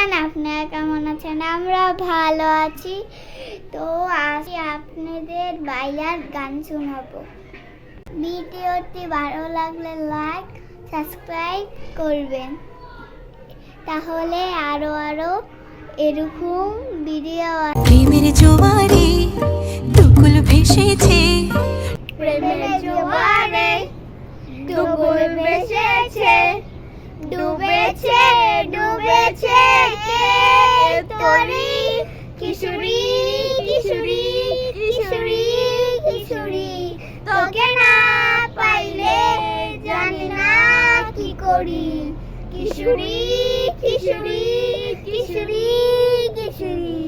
আছেন আপনারা কেমন আছেন? আমরা ভালো আছি। তো আজকে আপনাদের বাইরার গান শোনাবো। ভিডিওটি ভালো লাগলে লাইক সাবস্ক্রাইব করবেন। তাহলে আরও আরও এরকম ভিডিও প্রেমের জোয়ারে দুকুল ভেসেছে। প্রেমের জোয়ারে ডুবুল বেসেছে ডুবেছে ডুবেছে। তোরি কিশোরী কিশোরী কিশোরী কিশোরী। তোকে না পাইলে জানি না কি করি। কিশোরী কিশোরী কিশোরী কিশোরী।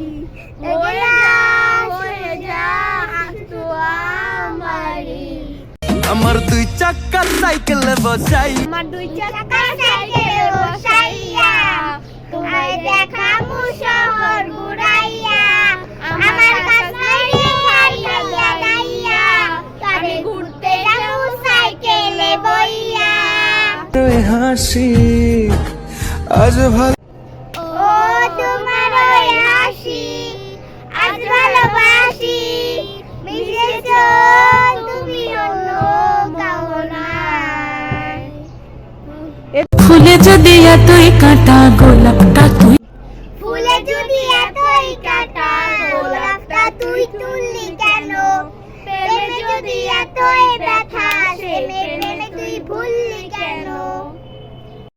আমারি দুই চাক্কা সাইকেল বসাই। আমার দুই চাকা সাইকেল হাসি আজ ভালো ও তোমার ওই হাসি আজ ভালোবাসি। মিশেছ তুমি অন্য ফুলে যদি এতই কাঁটা গোলাপটা তুই ফুলে যদি এতই কাটা গোলাপটা তুই তুললি কেন? প্রেমে যদি এতই